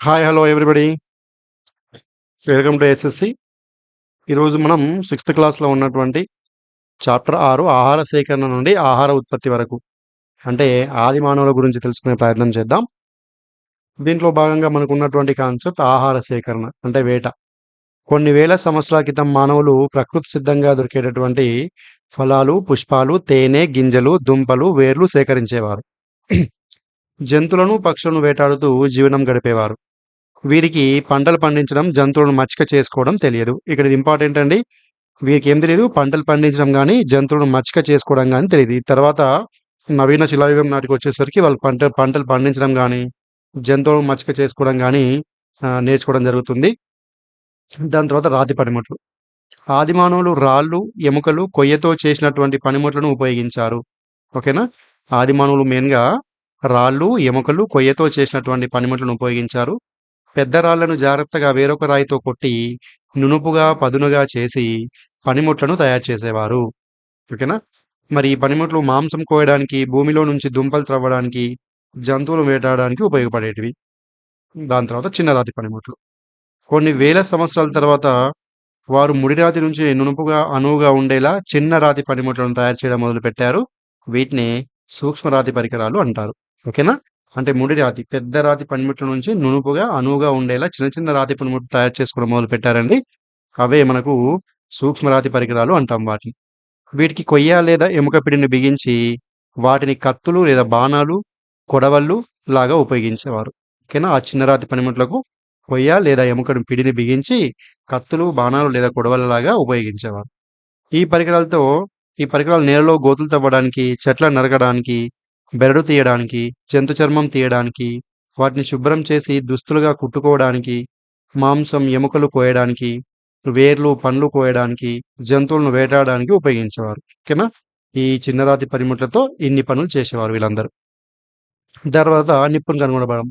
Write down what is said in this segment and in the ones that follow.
Hi hello everybody welcome to SSC ఈరోజు మనం sixth క్లాస్లో ఉన్నటువంటి చాప్టర్ ఆరు ఆహార సేకరణ నుండి ఆహార ఉత్పత్తి వరకు అంటే ఆది మానవుల గురించి తెలుసుకునే ప్రయత్నం చేద్దాం. దీంట్లో భాగంగా మనకు ఉన్నటువంటి కాన్సెప్ట్ ఆహార సేకరణ అంటే వేట. కొన్ని వేల సంవత్సరాల క్రితం మానవులు ప్రకృతి సిద్ధంగా దొరికేటటువంటి ఫలాలు పుష్పాలు తేనె గింజలు దుంపలు వేర్లు సేకరించేవారు. జంతువులను పక్షులను వేటాడుతూ జీవనం గడిపేవారు. వీరికి పంటలు పండించడం జంతువులను మచ్చిక చేసుకోవడం తెలియదు. ఇక్కడ ఇంపార్టెంట్ అండి. వీరికి ఏం తెలియదు పంటలు పండించడం కానీ జంతువులను మచ్చిక చేసుకోవడం కానీ తెలియదు తర్వాత నవీన శిలాయుగం నాటికి వచ్చేసరికి వాళ్ళు పంట పంటలు పండించడం కానీ జంతువులను మచ్చిక చేసుకోవడం కానీ నేర్చుకోవడం జరుగుతుంది. దాని తర్వాత రాతి పనిముట్లు. ఆది మానవులు రాళ్ళు ఎముకలు కొయ్యతో చేసినటువంటి పనిముట్లను ఉపయోగించారు. ఓకేనా? ఆది మానవులు మెయిన్గా రాళ్ళు ఎముకలు కొయ్యతో చేసినటువంటి పనిముట్లను ఉపయోగించారు. పెద్ద రాళ్ళను జాగ్రత్తగా వేరొక రాయితో కొట్టి నునుపుగా పదునుగా చేసి పనిముట్లను తయారు చేసేవారు. ఓకేనా? మరి ఈ పనిముట్లు మాంసం కోయడానికి భూమిలో నుంచి దుంపలు త్రవ్వడానికి జంతువులు వేటాడడానికి ఉపయోగపడేటివి. దాని తర్వాత చిన్న రాతి పనిముట్లు. కొన్ని వేల సంవత్సరాల తర్వాత వారు ముడిరాతి నుంచి నునుపుగా అనువుగా ఉండేలా చిన్న రాతి పనిముట్లను తయారు చేయడం మొదలుపెట్టారు. వీటిని సూక్ష్మ రాతి పరికరాలు అంటారు. ఓకేనా? అంటే ముడి రాతి పెద్ద రాతి పనిముట్ల నుంచి నునుపుగా అనువుగా ఉండేలా చిన్న చిన్న రాతి పనిముట్లు తయారు చేసుకోవడం మొదలు పెట్టారండి. అవే మనకు సూక్ష్మ రాతి పరికరాలు అంటాం వాటిని. వీటికి కొయ్య లేదా ఎముక పిడిని బిగించి వాటిని కత్తులు లేదా బాణాలు కొడవళ్ళు లాగా ఉపయోగించేవారు. ఓకేనా? ఆ చిన్న రాతి పనిముట్లకు కొయ్య లేదా ఎముకను పిడిని బిగించి కత్తులు బాణాలు లేదా కొడవళ్ళలాగా ఉపయోగించేవారు. ఈ పరికరాలతో ఈ పరికరాలు నేలలో గోతులు తవ్వడానికి చెట్లను నరకడానికి బెరడు తీయడానికి జంతు చర్మం తీయడానికి వాటిని శుభ్రం చేసి దుస్తులుగా కుట్టుకోవడానికి మాంసం ఎముకలు కోయడానికి వేర్లు పండ్లు కోయడానికి జంతువులను వేటాడడానికి ఉపయోగించేవారు. ఓకేనా? ఈ చిన్నరాతి పనిముట్లతో ఇన్ని పనులు చేసేవారు వీళ్ళందరూ. తర్వాత నిప్పును కనుగొనడం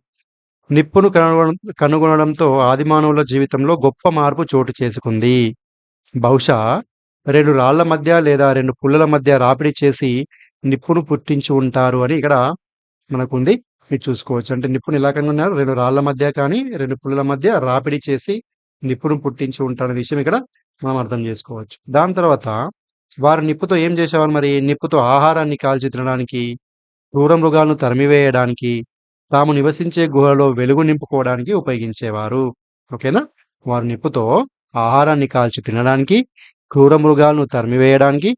నిప్పును కనుగొన కనుగొనడంతో ఆదిమానవుల జీవితంలో గొప్ప మార్పు చోటు చేసుకుంది. బహుశా రెండు రాళ్ళ మధ్య లేదా రెండు పుల్లల మధ్య రాపిడి చేసి నిప్పును పుట్టించి ఉంటారు అని ఇక్కడ మనకుంది. మీరు చూసుకోవచ్చు. అంటే నిప్పును ఎలా కనుగొన్నారు రెండు రాళ్ళ మధ్య కానీ రెండు పుల్లల మధ్య రాపిడి చేసి నిప్పును పుట్టించి ఉంటారనే విషయం ఇక్కడ మనం అర్థం చేసుకోవచ్చు. దాని తర్వాత వారు నిప్పుతో ఏం చేసేవారు మరి? నిప్పుతో ఆహారాన్ని కాల్చి తినడానికి క్రూర మృగాలను తరిమివేయడానికి తాము నివసించే గుహలో వెలుగు నింపుకోవడానికి ఉపయోగించేవారు. ఓకేనా? వారు నిప్పుతో ఆహారాన్ని కాల్చి తినడానికి క్రూర మృగాలను తరిమివేయడానికి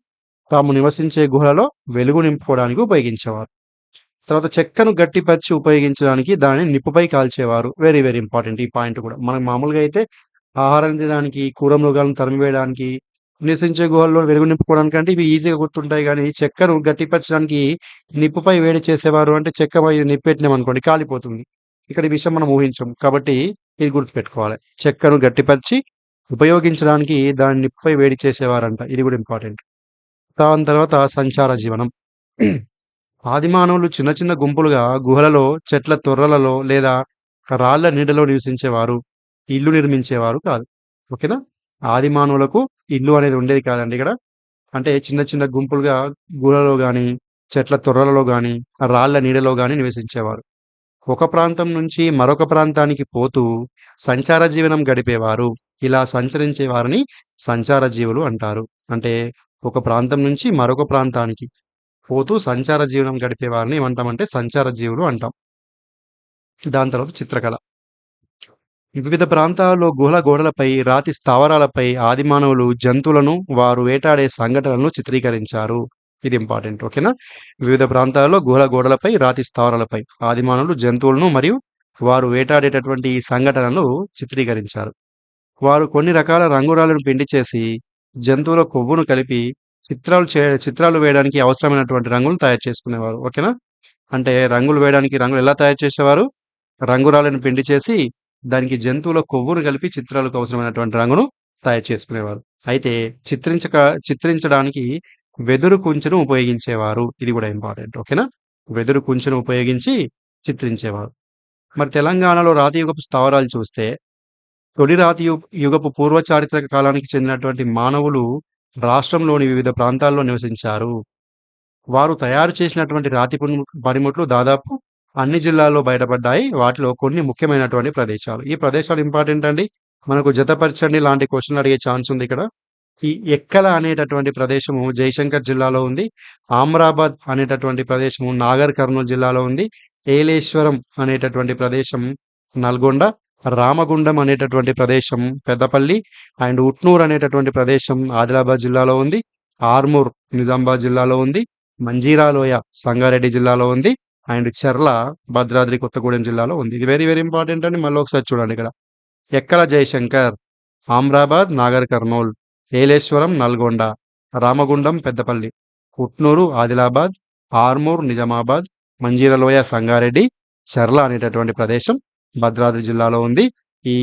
తాము నివసించే గుహలలో వెలుగు నింపుకోవడానికి ఉపయోగించేవారు. తర్వాత చెక్కను గట్టిపరిచి ఉపయోగించడానికి దానిని నిప్పుపై కాల్చేవారు. వెరీ వెరీ ఇంపార్టెంట్ ఈ పాయింట్ కూడా. మనకు మామూలుగా అయితే ఆహారం తినడానికి కూర మృగాలను తరిమివేయడానికి నివసించే గుహల్లో వెలుగు నింపుకోవడానికి అంటే ఇవి ఈజీగా గుర్తుంటాయి కానీ చెక్కను గట్టిపరచడానికి నిప్పుపై వేడి చేసేవారు అంటే చెక్క నిప్పెట్టినాం అనుకోండి కాలిపోతుంది. ఇక్కడ ఈ విషయం మనం ఊహించం. కాబట్టి ఇది గుర్తుపెట్టుకోవాలి. చెక్కను గట్టిపరిచి ఉపయోగించడానికి దాన్ని నిప్పుపై వేడి చేసేవారంట. ఇది కూడా ఇంపార్టెంట్ దాని తర్వాత సంచార జీవనం. ఆదిమానవులు చిన్న చిన్న గుంపులుగా గుహలలో చెట్ల తొర్రలలో లేదా రాళ్ళ నీడలో నివసించేవారు ఇల్లు నిర్మించేవారు కాదు. ఓకేనా? ఆదిమానవులకు ఇల్లు అనేది ఉండేది కాదండి ఇక్కడ. అంటే చిన్న చిన్న గుంపులుగా గుహలలో కానీ చెట్ల తొర్రలలో కానీ రాళ్ళ నీడలో కానీ నివసించేవారు. ఒక ప్రాంతం నుంచి మరొక ప్రాంతానికి పోతూ సంచార జీవనం గడిపేవారు. ఇలా సంచరించే వారిని సంచార జీవులు అంటారు. అంటే ఒక ప్రాంతం నుంచి మరొక ప్రాంతానికి పోతూ సంచార జీవనం గడిపే వారిని ఏమంటామంటే సంచార జీవులు అంటాం. దాని తర్వాత చిత్రకళ. వివిధ ప్రాంతాల్లో గుహల గోడలపై రాతి స్థావరాలపై ఆదిమానవులు జంతువులను వారు వేటాడే సంఘటనలను చిత్రీకరించారు. ఇది ఇంపార్టెంట్ ఓకేనా? వివిధ ప్రాంతాల్లో గుహల గోడలపై రాతి స్థావరాలపై ఆదిమానవులు జంతువులను మరియు వారు వేటాడేటటువంటి ఈ సంఘటనలు చిత్రీకరించారు. వారు కొన్ని రకాల రంగురాలను పిండి చేసి జంతువుల కొవ్వును కలిపి చిత్రాలు చే చిత్రాలు వేయడానికి అవసరమైనటువంటి రంగులను తయారు చేసుకునేవారు. ఓకేనా? అంటే రంగులు వేయడానికి రంగులు ఎలా తయారు చేసేవారు? రంగురాలను పిండి చేసి దానికి జంతువుల కొవ్వును కలిపి చిత్రాలకు అవసరమైనటువంటి రంగును తయారు చేసుకునేవారు. అయితే చిత్రించక చిత్రించడానికి వెదురు కుంచెను ఉపయోగించేవారు. ఇది కూడా ఇంపార్టెంట్. ఓకేనా? వెదురు కుంచెను ఉపయోగించి చిత్రించేవారు. మరి తెలంగాణలో రాతియుగపు స్థావరాలు చూస్తే తొలి రాతి యు- యుగపు పూర్వ చారిత్రక కాలానికి చెందినటువంటి మానవులు రాష్ట్రంలోని వివిధ ప్రాంతాల్లో నివసించారు. వారు తయారు చేసినటువంటి రాతి పనిముట్లు దాదాపు అన్ని జిల్లాల్లో బయటపడ్డాయి. వాటిలో కొన్ని ముఖ్యమైనటువంటి ప్రదేశాలు. ఈ ప్రదేశాలు ఇంపార్టెంట్ అండి. మనకు జతపరచండి లాంటి క్వశ్చన్లు అడిగే ఛాన్స్ ఉంది ఇక్కడ. ఈ ఎక్కల అనేటటువంటి ప్రదేశము జయశంకర్ జిల్లాలో ఉంది. ఆమ్రాబాద్ అనేటటువంటి ప్రదేశము నాగర్ కర్నూలు జిల్లాలో ఉంది. ఏలేశ్వరం అనేటటువంటి ప్రదేశం నల్గొండ. రామగుండం అనేటటువంటి ప్రదేశం పెద్దపల్లి అండ్ ఉట్నూర్ అనేటటువంటి ప్రదేశం ఆదిలాబాద్ జిల్లాలో ఉంది ఆర్మూర్ నిజామాబాద్ జిల్లాలో ఉంది మంజీరాలోయ సంగారెడ్డి జిల్లాలో ఉంది అండ్ చెర్ల భద్రాద్రి కొత్తగూడెం జిల్లాలో ఉంది. ఇది వెరీ వెరీ ఇంపార్టెంట్ అని మళ్ళీ ఒకసారి చూడండి ఇక్కడ. ఎక్కల జయశంకర్ ఆమ్రాబాద్ నాగర్ కర్నూల్ ఏలేశ్వరం నల్గొండ రామగుండం పెద్దపల్లి ఉట్నూరు ఆదిలాబాద్ ఆర్మూర్ నిజామాబాద్ మంజీరలోయ సంగారెడ్డి చర్ల అనేటటువంటి ప్రదేశం భద్రాద్రి జిల్లాలో ఉంది. ఈ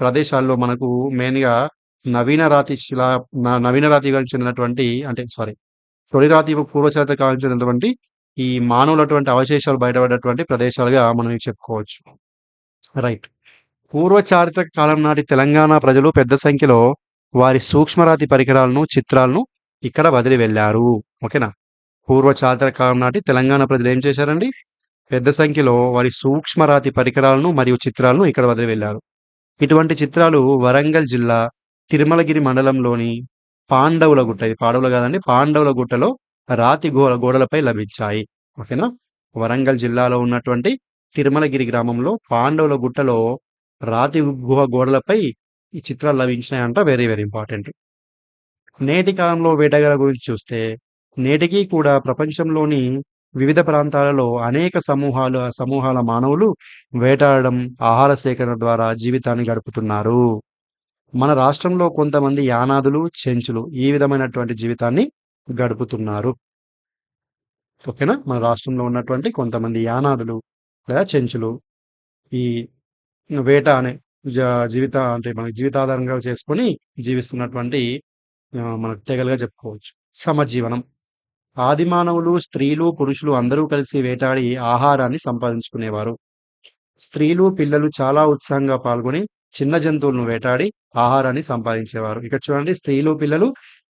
ప్రదేశాల్లో మనకు మెయిన్గా నవీన రాతి శిలా నవీన రాతి చెందినటువంటి అంటే సారీ తొలి రాతి పూర్వ కాలం చెందినటువంటి ఈ మానవులటువంటి అవశేషాలు బయటపడినటువంటి ప్రదేశాలుగా మనం చెప్పుకోవచ్చు. రైట్ పూర్వ చారిత్రక కాలం నాటి తెలంగాణ ప్రజలు పెద్ద సంఖ్యలో వారి సూక్ష్మరాతి పరికరాలను చిత్రాలను ఇక్కడ వదిలి వెళ్ళారు. ఓకేనా? పూర్వ చారిత్రక కాలం నాటి తెలంగాణ ప్రజలు ఏం చేశారండి? పెద్ద సంఖ్యలో వారి సూక్ష్మరాతి పరికరాలను మరియు చిత్రాలను ఇక్కడ వదిలి వెళ్ళారు ఇటువంటి చిత్రాలు వరంగల్ జిల్లా తిరుమలగిరి మండలంలోని పాండవుల గుట్ట. ఇది పాండవుల కాదండి పాండవుల గుట్టలో రాతి గోడ గోడలపై లభించాయి. ఓకేనా? వరంగల్ జిల్లాలో ఉన్నటువంటి తిరుమలగిరి గ్రామంలో పాండవుల గుట్టలో రాతి గుహ గోడలపై ఈ చిత్రాలు లభించినాయంట. Very very important. నేటి కాలంలో వేటగాళ్ళ గురించి చూస్తే నేటికి కూడా ప్రపంచంలోని వివిధ ప్రాంతాలలో అనేక సమూహాలు సమూహాల మానవులు వేటాడడం ఆహార సేకరణ ద్వారా జీవితాన్ని గడుపుతున్నారు. మన రాష్ట్రంలో కొంతమంది యానాదులు చెంచులు ఈ విధమైనటువంటి జీవితాన్ని గడుపుతున్నారు. ఓకేనా? మన రాష్ట్రంలో ఉన్నటువంటి కొంతమంది యానాదులు లేదా చెంచులు ఈ వేట అనే జ- జీవిత అంటే మన జీవితాధారంగా చేసుకొని జీవిస్తున్నటువంటి మనకు తెగలుగా చెప్పుకోవచ్చు. సమజీవనం. ఆదిమానవులు స్త్రీలు పురుషులు అందరూ కలిసి వేటాడి ఆహారాన్ని సంపాదించుకునేవారు. స్త్రీలు పిల్లలు చాలా ఉత్సాహంగా పాల్గొని చిన్న జంతువులను వేటాడి ఆహారాన్ని సంపాదించేవారు. ఇక్కడ చూడండి స్త్రీలు పిల్లలు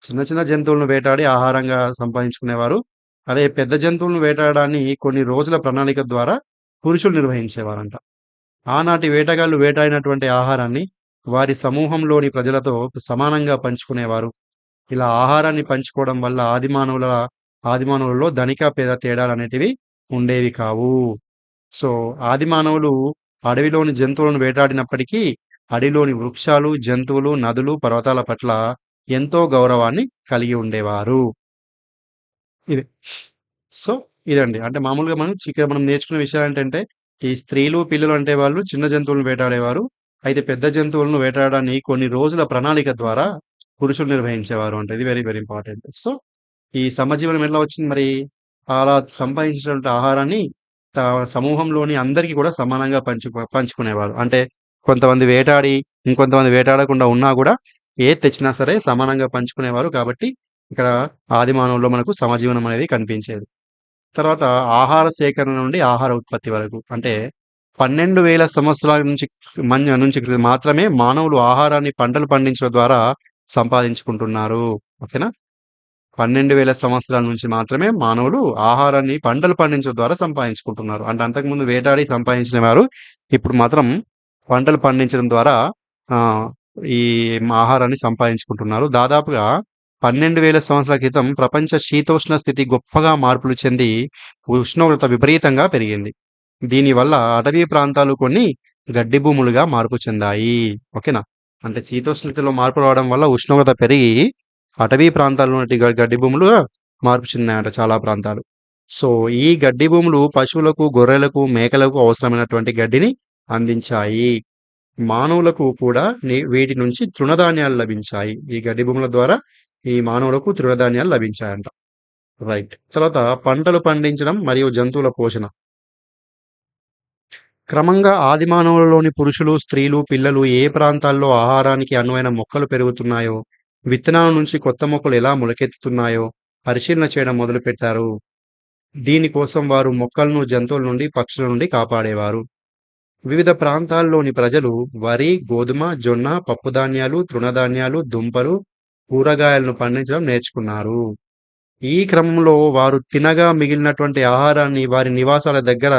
చిన్న చిన్న జంతువులను వేటాడి ఆహారంగా సంపాదించుకునేవారు. అదే పెద్ద జంతువులను వేటాడడాన్ని కొన్ని రోజుల ప్రణాళిక ద్వారా పురుషులు నిర్వహించేవారంట. ఆనాటి వేటగాళ్ళు వేటాడినటువంటి ఆహారాన్ని వారి సమూహంలోని ప్రజలతో సమానంగా పంచుకునేవారు. ఇలా ఆహారాన్ని పంచుకోవడం వల్ల ఆదిమానవుల ఆదిమానవులలో ధనిక పేద తేడాలు అనేటివి ఉండేవి కావు. సో ఆదిమానవులు అడవిలోని జంతువులను వేటాడినప్పటికీ అడవిలోని వృక్షాలు జంతువులు నదులు పర్వతాల పట్ల ఎంతో గౌరవాన్ని కలిగి ఉండేవారు. ఇది. సో ఇదండి. అంటే మామూలుగా మనం ఇక్కడ మనం నేర్చుకునే విషయాలు ఏంటంటే ఈ స్త్రీలు పిల్లలు అంటే వాళ్ళు చిన్న జంతువులను వేటాడేవారు. అయితే పెద్ద జంతువులను వేటాడడాన్ని కొన్ని రోజుల ప్రణాళిక ద్వారా పురుషులు నిర్వహించేవారు అంటే. ఇది వెరీ వెరీ ఇంపార్టెంట్. సో ఈ సమజీవనం ఎలా వచ్చింది మరి? అలా సంపాదించినటువంటి ఆహారాన్ని త- సమూహంలోని అందరికీ కూడా సమానంగా పంచు పంచుకునేవారు. అంటే కొంతమంది వేటాడి ఇంకొంతమంది వేటాడకుండా ఉన్నా కూడా ఏ తెచ్చినా సరే సమానంగా పంచుకునేవారు కాబట్టి ఇక్కడ ఆదిమానవుల్లో మనకు సమజీవనం అనేది కనిపించేది. తర్వాత ఆహార సేకరణ నుండి ఆహార ఉత్పత్తి వరకు. అంటే పన్నెండు వేల సంవత్సరాల నుంచి మన్- నుంచి మాత్రమే మానవులు ఆహారాన్ని పంటలు పండించడం ద్వారా సంపాదించుకుంటున్నారు. ఓకేనా? పన్నెండు వేల సంవత్సరాల నుంచి మాత్రమే మానవులు ఆహారాన్ని పంటలు పండించడం ద్వారా సంపాదించుకుంటున్నారు. అంటే అంతకుముందు వేటాడి సంపాదించిన వారు ఇప్పుడు మాత్రం పంటలు పండించడం ద్వారా ఈ ఆహారాన్ని సంపాదించుకుంటున్నారు. దాదాపుగా పన్నెండు వేల సంవత్సరాల క్రితం ప్రపంచ శీతోష్ణ స్థితి గొప్పగా మార్పులు చెంది ఉష్ణోగ్రత విపరీతంగా పెరిగింది. దీనివల్ల అటవీ ప్రాంతాలు కొన్ని గడ్డి భూములుగా మార్పు చెందాయి. ఓకేనా? అంటే శీతోష్ణ స్థితిలో మార్పు రావడం వల్ల ఉష్ణోగ్రత పెరిగి అటవీ ప్రాంతాల్లో ఉన్నటువంటి గడ్డి భూములుగా మార్పు చెందాయట చాలా ప్రాంతాలు. సో ఈ గడ్డి భూములు పశువులకు గొర్రెలకు మేకలకు అవసరమైనటువంటి గడ్డిని అందించాయి. మానవులకు కూడా వీటి నుంచి తృణధాన్యాలు లభించాయి. ఈ గడ్డి భూముల ద్వారా ఈ మానవులకు తృణధాన్యాలు లభించాయంట. రైట్. తర్వాత పంటలు పండించడం మరియు జంతువుల పోషణ. క్రమంగా ఆది మానవులలోని పురుషులు స్త్రీలు పిల్లలు ఏ ప్రాంతాల్లో ఆహారానికి అనువైన మొక్కలు పెరుగుతున్నాయో విత్తనాల నుంచి కొత్త మొక్కలు ఎలా మొలకెత్తుతున్నాయో పరిశీలన చేయడం మొదలుపెట్టారు. దీనికోసం వారు మొక్కలను జంతువుల నుండి పక్షుల నుండి కాపాడేవారు. వివిధ ప్రాంతాల్లోని ప్రజలు వరి గోధుమ జొన్న పప్పుధాన్యాలు తృణధాన్యాలు దుంపలు కూరగాయలను పండించడం నేర్చుకున్నారు. ఈ క్రమంలో వారు తినగా మిగిలినటువంటి ఆహారాన్ని వారి నివాసాల దగ్గర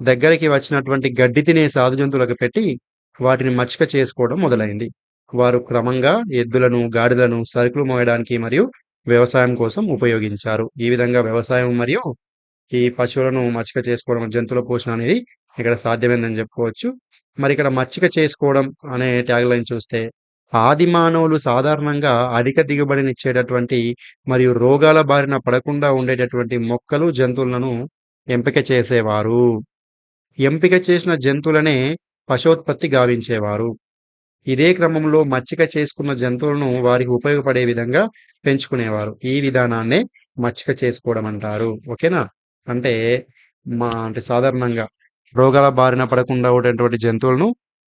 దగ్గరికి వచ్చినటువంటి గడ్డి తినే సాధు జంతువులకు పెట్టి వాటిని మచ్చిక చేసుకోవడం మొదలైంది. వారు క్రమంగా ఎద్దులను గాడిదలను సరుకులు మోయడానికి మరియు వ్యవసాయం కోసం ఉపయోగించారు. ఈ విధంగా వ్యవసాయం మరియు ఈ పశువులను మచ్చిక చేసుకోవడం జంతువుల పోషణ అనేది ఇక్కడ సాధ్యమైందని చెప్పుకోవచ్చు. మరి ఇక్కడ మచ్చిక చేసుకోవడం అనే ట్యాగ్ లైన్ చూస్తే ఆది మానవులు సాధారణంగా అధిక దిగుబడినిచ్చేటటువంటి మరియు రోగాల బారిన పడకుండా ఉండేటటువంటి మొక్కలు జంతువులను ఎంపిక చేసేవారు. ఎంపిక చేసిన జంతువులనే పశోత్పత్తి గావించేవారు. ఇదే క్రమంలో మచ్చిక చేసుకున్న జంతువులను వారికి ఉపయోగపడే విధంగా పెంచుకునేవారు. ఈ విధానాన్నే మచ్చిక చేసుకోవడం అంటారు. ఓకేనా? అంటే మా అంటే సాధారణంగా రోగాల బారిన పడకుండా ఉండేటువంటి జంతువులను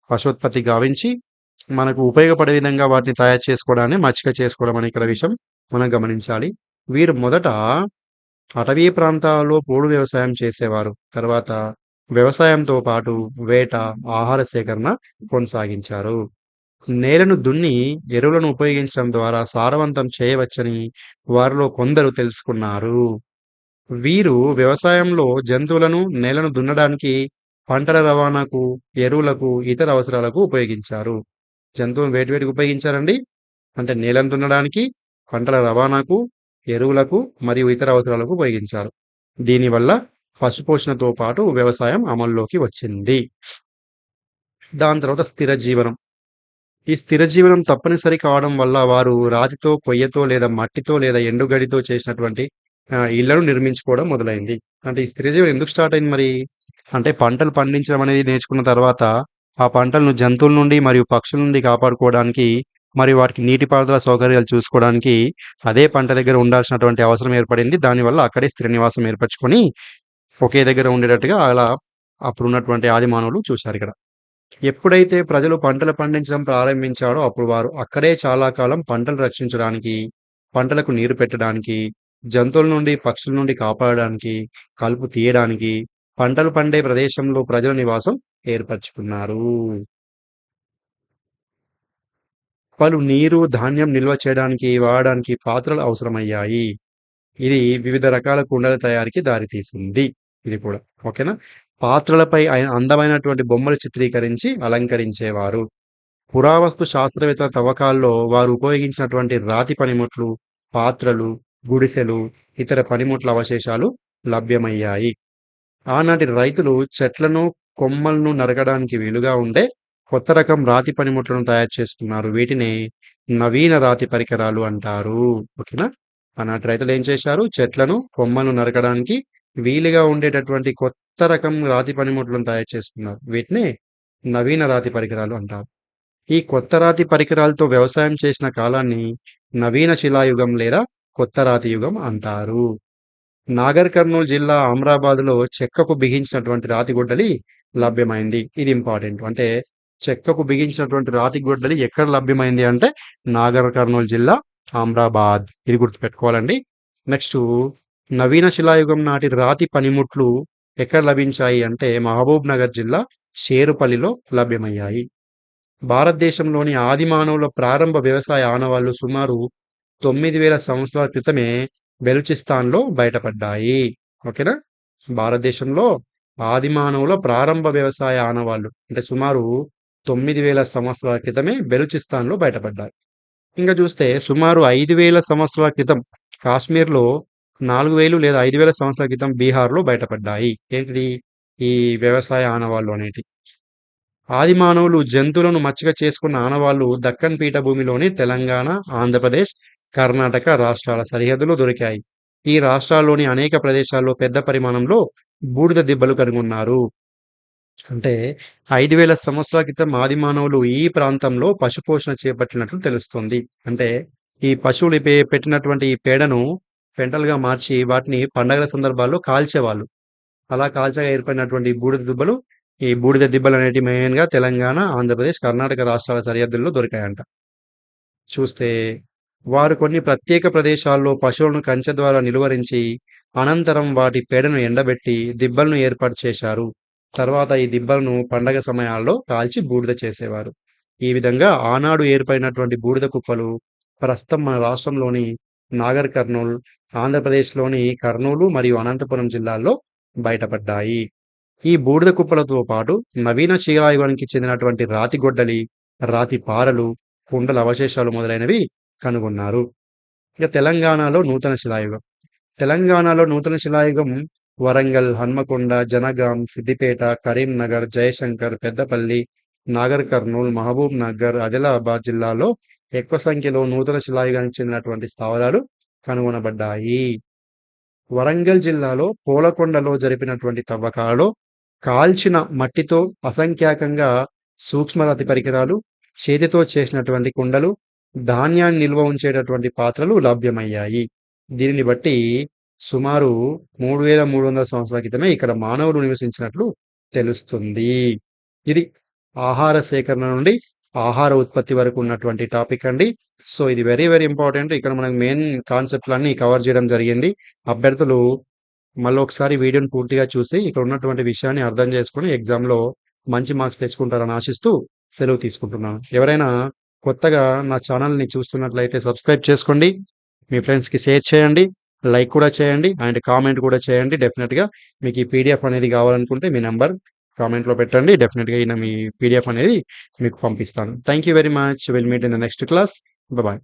పశుత్పత్తి గావించి మనకు ఉపయోగపడే విధంగా వాటిని తయారు చేసుకోవడాన్ని మచ్చిక చేసుకోవడం అనే ఇక్కడ విషయం మనం గమనించాలి. వీరు మొదట అటవీ ప్రాంతాల్లో పోడు వ్యవసాయం చేసేవారు. తర్వాత వ్యవసాయంతో పాటు వేట ఆహార సేకరణ కొనసాగించారు. నేలను దున్ని ఎరువులను ఉపయోగించడం ద్వారా సారవంతం చేయవచ్చని వారిలో కొందరు తెలుసుకున్నారు. వీరు వ్యవసాయంలో జంతువులను నేలను దున్నడానికి పంటల రవాణాకు ఎరువులకు ఇతర అవసరాలకు ఉపయోగించారు. జంతువులను వేటివేటికి ఉపయోగించారండి? అంటే నేలను దున్నడానికి పంటల రవాణాకు ఎరువులకు మరియు ఇతర అవసరాలకు ఉపయోగించారు. దీనివల్ల పశుపోషణతో పాటు వ్యవసాయం అమల్లోకి వచ్చింది. దాని తర్వాత స్థిర జీవనం. ఈ స్థిర జీవనం తప్పనిసరి కావడం వల్ల వారు రాతితో కొయ్యతో లేదా మట్టితో లేదా ఎండుగడితో చేసినటువంటి ఇళ్ళను నిర్మించుకోవడం మొదలైంది. అంటే ఈ స్థిర జీవనం ఎందుకు స్టార్ట్ అయింది మరి? అంటే పంటలు పండించడం అనేది నేర్చుకున్న తర్వాత ఆ పంటలను జంతువుల నుండి మరియు పక్షుల నుండి కాపాడుకోవడానికి మరియు వాటికి నీటిపారుదల సౌకర్యాలు చూసుకోవడానికి అదే పంట దగ్గర ఉండాల్సినటువంటి అవసరం ఏర్పడింది. దానివల్ల అక్కడే స్థిర నివాసం ఏర్పరచుకొని ఒకే దగ్గర ఉండేటట్టుగా అలా అప్పుడు ఉన్నటువంటి ఆది మానవులు చూశారు ఇక్కడ. ఎప్పుడైతే ప్రజలు పంటలు పండించడం ప్రారంభించాడో అప్పుడు వారు అక్కడే చాలా కాలం పంటలు రక్షించడానికి పంటలకు నీరు పెట్టడానికి జంతువుల నుండి పక్షుల నుండి కాపాడడానికి కలుపు తీయడానికి పంటలు పండే ప్రదేశంలో ప్రజల నివాసం ఏర్పరచుకున్నారు. పలు నీరు ధాన్యం నిల్వ చేయడానికి వాడడానికి పాత్రలు అవసరమయ్యాయి. ఇది వివిధ రకాల కుండల తయారీకి దారితీసింది. ఇది కూడా. ఓకేనా? పాత్రలపై అందమైనటువంటి బొమ్మలు చిత్రీకరించి అలంకరించేవారు. పురావస్తు శాస్త్రవేత్తల తవ్వకాల్లో వారు ఉపయోగించినటువంటి రాతి పనిముట్లు పాత్రలు గుడిసెలు ఇతర పనిముట్ల అవశేషాలు లభ్యమయ్యాయి. ఆనాటి రైతులు చెట్లను కొమ్మలను నరకడానికి వీలుగా ఉండే కొత్త రకం రాతి పనిముట్లను తయారు చేసుకున్నారు వీటిని నవీన రాతి పరికరాలు అంటారు. ఓకేనా? ఆనాటి రైతులు ఏం చేశారు? చెట్లను కొమ్మలను నరకడానికి వీలుగా ఉండేటటువంటి కొత్త రకం రాతి పనిముట్లను తయారు చేసుకున్నారు. వీటిని నవీన రాతి పరికరాలు అంటారు. ఈ కొత్త రాతి పరికరాలతో వ్యవసాయం చేసిన కాలాన్ని నవీన శిలాయుగం లేదా కొత్త రాతి యుగం అంటారు. నాగర్ కర్నూలు జిల్లా అమరాబాద్లో చెక్కకు బిగించినటువంటి రాతి గుడ్డలి లభ్యమైంది. ఇది ఇంపార్టెంట్. అంటే చెక్కకు బిగించినటువంటి రాతి గుడ్డలి ఎక్కడ లభ్యమైంది అంటే నాగర్ కర్నూలు జిల్లా అమరాబాద్. ఇది గుర్తుపెట్టుకోవాలండి. నెక్స్ట్ నవీన శిలాయుగం నాటి రాతి పనిముట్లు ఎక్కడ లభించాయి అంటే మహబూబ్ నగర్ జిల్లా షేరుపల్లిలో లభ్యమయ్యాయి. భారతదేశంలోని ఆది మానవుల ప్రారంభ వ్యవసాయ ఆనవాళ్ళు సుమారు తొమ్మిది వేల సంవత్సరాల క్రితమే బెలుచిస్తాన్లో బయటపడ్డాయి. ఓకేనా? భారతదేశంలో ఆది మానవుల ప్రారంభ వ్యవసాయ ఆనవాళ్ళు అంటే సుమారు తొమ్మిది వేల సంవత్సరాల క్రితమే బెలుచిస్తాన్లో బయటపడ్డాయి. ఇంకా చూస్తే సుమారు ఐదు వేల సంవత్సరాల క్రితం కాశ్మీర్లో నాలుగు వేలు లేదా ఐదు వేల సంవత్సరాల క్రితం బీహార్లో బయటపడ్డాయి. ఏంటి ఈ వ్యవసాయ ఆనవాళ్ళు అనేటి. ఆది మానవులు జంతువులను మచ్చిక చేసుకున్న ఆనవాళ్ళు దక్కన్ పీఠభూమిలోని తెలంగాణ ఆంధ్రప్రదేశ్ కర్ణాటక రాష్ట్రాల సరిహద్దులో దొరికాయి. ఈ రాష్ట్రాల్లోని అనేక ప్రదేశాల్లో పెద్ద పరిమాణంలో బూడిద దిబ్బలు కనుగొన్నారు. అంటే ఐదు వేల సంవత్సరాల క్రితం ఆది మానవులు ఈ ప్రాంతంలో పశుపోషణ చేపట్టినట్లు తెలుస్తుంది. అంటే ఈ పశువులు పెట్టినటువంటి ఈ పేడను పెంటలుగా మార్చి వాటిని పండగల సందర్భాల్లో కాల్చేవాళ్ళు. అలా కాల్చగా ఏర్పడినటువంటి బూడిద దుబ్బలు ఈ బూడిద దిబ్బలు అనేటివి మెయిన్గా తెలంగాణ ఆంధ్రప్రదేశ్ కర్ణాటక రాష్ట్రాల సరిహద్దుల్లో దొరికాయంట. చూస్తే వారు కొన్ని ప్రత్యేక ప్రదేశాల్లో పశువులను కంచె ద్వారా నిలువరించి అనంతరం వాటి పేడను ఎండబెట్టి దిబ్బలను ఏర్పాటు చేశారు. తర్వాత ఈ దిబ్బలను పండగ సమయాల్లో కాల్చి బూడిద చేసేవారు. ఈ విధంగా ఆనాడు ఏర్పడినటువంటి బూడిద కుప్పలు ప్రస్తుతం మన రాష్ట్రంలోని నాగర్ కర్నూలు ఆంధ్రప్రదేశ్లోని కర్నూలు మరియు అనంతపురం జిల్లాల్లో బయటపడ్డాయి. ఈ బూడిద కుప్పలతో పాటు నవీన శిలాయుగానికి చెందినటువంటి రాతి గొడ్డలి రాతి పారలు కుండల అవశేషాలు మొదలైనవి కనుగొన్నారు. ఇక తెలంగాణలో నూతన శిలాయుగం. తెలంగాణలో నూతన శిలాయుగం వరంగల్ హన్మకొండ జనగాం సిద్దిపేట కరీంనగర్ జయశంకర్ పెద్దపల్లి నాగర్ కర్నూల్ మహబూబ్ నగర్ ఆదిలాబాద్ జిల్లాలో ఎక్కువ సంఖ్యలో నూతన శిలాయుగానికి చెందినటువంటి స్థావరాలు కనుగొనబడ్డాయి. వరంగల్ జిల్లాలో పోలకొండలో జరిపినటువంటి తవ్వకాలలో కాల్చిన మట్టితో అసంఖ్యాకంగా సూక్ష్మరతి పరికరాలు చేతితో చేసినటువంటి కుండలు ధాన్యాన్ని నిల్వ ఉంచేటటువంటి పాత్రలు లభ్యమయ్యాయి. దీనిని బట్టి సుమారు మూడు వేల మూడు వందల సంవత్సరాల క్రితమే ఇక్కడ మానవులు నివసించినట్లు తెలుస్తుంది. ఇది ఆహార సేకరణ నుండి ఆహార ఉత్పత్తి వరకు ఉన్నటువంటి టాపిక్ అండి. సో ఇది వెరీ వెరీ ఇంపార్టెంట్ ఇక్కడ మనకు మెయిన్ కాన్సెప్ట్లన్నీ కవర్ చేయడం జరిగింది. అభ్యర్థులు మళ్ళీ ఒకసారి వీడియోని పూర్తిగా చూసి ఇక్కడ ఉన్నటువంటి విషయాన్ని అర్థం చేసుకుని ఎగ్జామ్లో మంచి మార్క్స్ తెచ్చుకుంటారని ఆశిస్తూ సెలవు తీసుకుంటున్నాను. ఎవరైనా కొత్తగా నా ఛానల్ని చూస్తున్నట్లయితే సబ్స్క్రైబ్ చేసుకోండి. మీ ఫ్రెండ్స్కి షేర్ చేయండి. లైక్ కూడా చేయండి. అండ్ కామెంట్ కూడా చేయండి. డెఫినెట్గా మీకు ఈ పీడిఎఫ్ అనేది కావాలనుకుంటే మీ నెంబర్ కామెంట్లో పెట్టండి. డెఫినెట్గా ఈయన మీ పీడిఎఫ్ అనేది మీకు పంపిస్తాను. Thank you very much will meet in the next class bye